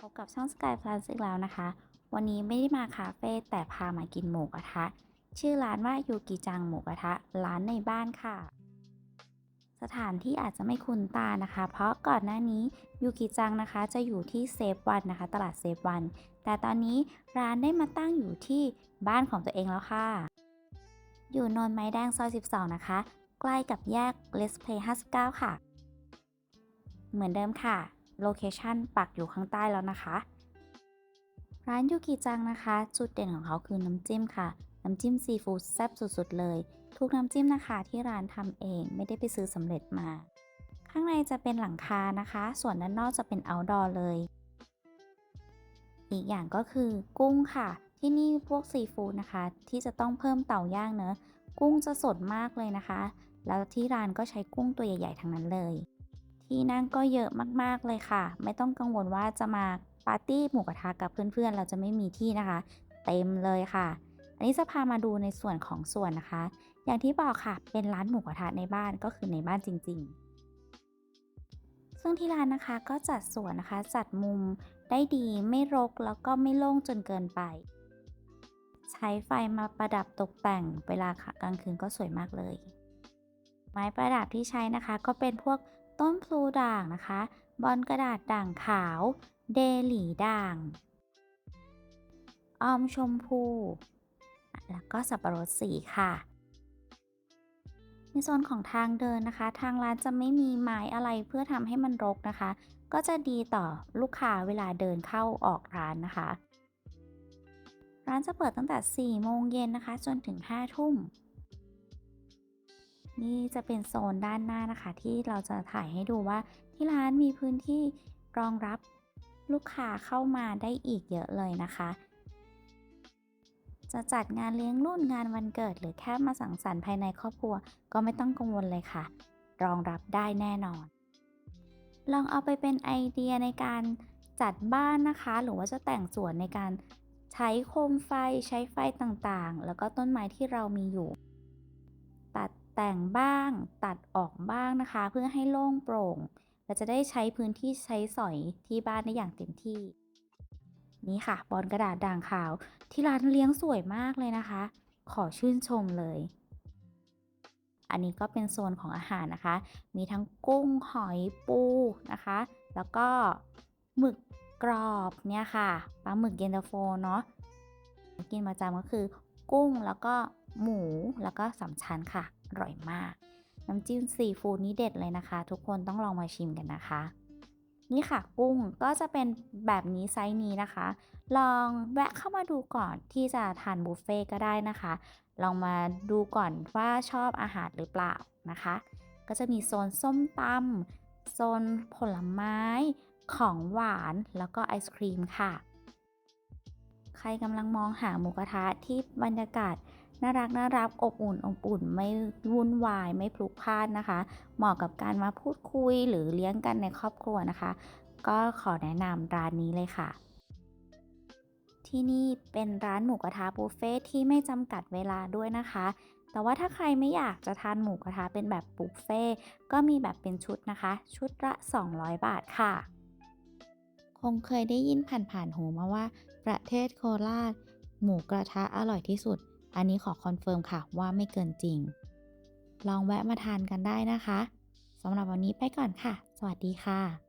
พบกับช่อง Sky Plus อีกแล้วนะคะ วันนี้ไม่ได้มาคาเฟ่แต่พามากินหมูกระทะ ชื่อร้านว่ายูกิจังหมูกระทะ ร้านในบ้านค่ะ สถานที่อาจจะไม่คุ้นตานะคะ เพราะก่อนหน้านี้ยูกิจังนะคะจะอยู่ที่เซฟวันนะคะ ตลาดเซฟวัน แต่ตอนนี้ร้านได้มาตั้งอยู่ที่บ้านของตัวเองแล้วค่ะ อยู่นนไม้แดงซอย 12 นะคะ ใกล้กับแยก Let's Play 59 ค่ะ เหมือนเดิมค่ะ โลเคชันปักอยู่ข้างใต้แล้วนะคะ ร้านยูกิจังนะคะ จุดเด่นของเขาคือน้ำจิ้มค่ะ น้ำจิ้มซีฟู้ดแซ่บสุดๆเลย ทุกน้ำจิ้มนะคะที่ร้านทำเองไม่ได้ไปซื้อสำเร็จมา ข้างในจะเป็นหลังคานะคะ ส่วนด้านนอกจะเป็น outdoor เลย อีกอย่างก็คือกุ้งค่ะ ที่นี่พวกซีฟู้ดนะคะ ที่จะต้องเพิ่มเต่าย่างเนอะกุ้งจะสดมากเลยนะคะ แล้วที่ร้านก็ใช้กุ้งตัวใหญ่ ๆทั้งนั้นเลย ที่นั่งก็เยอะมากๆเลยค่ะ ไม่ต้องกังวลว่าจะมาปาร์ตี้หมูกระทะกับเพื่อนๆ เราจะไม่มีที่นะคะ เต็มเลยค่ะ อันนี้จะพามาดูในส่วนของส่วนนะคะ อย่างที่บอกค่ะเป็นร้านหมูกระทะในบ้านก็คือในบ้านจริง ๆซึ่งที่ร้านนะคะก็จัดส่วนนะคะ จัดมุมได้ดีไม่รกแล้วก็ไม่โล่งจนเกินไป ใช้ไฟมาประดับตกแต่งเวลากลางคืนก็สวยมากเลย ไม้ประดับที่ใช้นะคะ ก็เป็นพวก ต้นพลูด่างนะคะ บอลกระดาษด่างขาว เดหลีด่าง ออมชมพู แล้วก็สับปะรดสีค่ะ ในโซนของทางเดินนะคะ ทางร้านจะไม่มีไม้อะไรเพื่อทำให้มันรกนะคะ ก็จะดีต่อลูกค้าเวลาเดินเข้าออกร้านนะคะ ร้านจะเปิดตั้งแต่ 4 โมงเย็นนะคะ จนถึง 5 ทุ่ม นี่จะเป็นโซนด้านหน้านะคะ ที่เราจะถ่ายให้ดูว่าที่ร้านมีพื้นที่รองรับลูกค้าเข้ามาได้อีกเยอะเลยนะคะ จะจัดงานเลี้ยงรุ่นงานวันเกิด หรือแค่มาสังสรรค์ภายในครอบครัว ก็ไม่ต้องกังวลเลยค่ะ รองรับได้แน่นอน ลองเอาไปเป็นไอเดียในการจัดบ้านนะคะ หรือว่าจะแต่งสวนในการใช้โคมไฟใช้ไฟต่างๆ แล้วก็ต้นไม้ที่เรามีอยู่ แต่งบ้างตัดออกบ้างนะคะ เพื่อให้โล่งโปร่งและจะได้ใช้พื้นที่ใช้สอยที่บ้านได้อย่างเต็มที่ นี่ค่ะ บอลกระดาษด่างขาว ที่ร้านเลี้ยงสวยมากเลยนะคะ ขอชื่นชมเลย อันนี้ก็เป็นโซนของอาหารนะคะ มีทั้งกุ้งหอยปูนะคะ แล้วก็หมึกกรอบเนี่ยค่ะปลาหมึกเย็นตาโฟเนาะกินประจำก็คือกุ้งแล้วก็หมูแล้วก็สามชั้นค่ะ อร่อยมาก น้ำจิ้มซีฟู้ดนี้เด็ดเลยนะคะ ทุกคนต้องลองมาชิมกันนะคะ นี่ค่ะกุ้งก็จะเป็นแบบนี้ไซส์นี้นะคะ ลองแวะเข้ามาดูก่อนที่จะทานบุฟเฟ่ก็ได้นะคะ ลองมาดูก่อนว่าชอบอาหารหรือเปล่านะคะ ก็จะมีโซนส้มตำโซนผลไม้ของหวานแล้วก็ไอศครีมค่ะ ใครกำลังมองหาหมูกระทะที่บรรยากาศ น่ารักน่ารักอบอุ่นอบอุ่นไม่วุ่นวายไม่พลุกพล่านนะคะ เหมาะกับการมาพูดคุยหรือเลี้ยงกันในครอบครัวนะคะ ก็ขอแนะนำร้านนี้เลยค่ะที่นี่เป็นร้านหมูกระทะบุฟเฟ่ที่ไม่จำกัดเวลาด้วยนะคะ แต่ว่าถ้าใครไม่อยากจะทานหมูกระทะเป็นแบบบุฟเฟ่ก็มีแบบเป็นชุดนะคะ ชุดละ 200 บาทค่ะ คงเคยได้ยินผ่านๆหูมาว่า ประเทศโคราช หมูกระทะอร่อยที่สุด อันนี้ขอคอนเฟิร์มค่ะว่าไม่เกินจริง ลองแวะมาทานกันได้นะคะสำหรับวันนี้ไปก่อนค่ะ สวัสดีค่ะ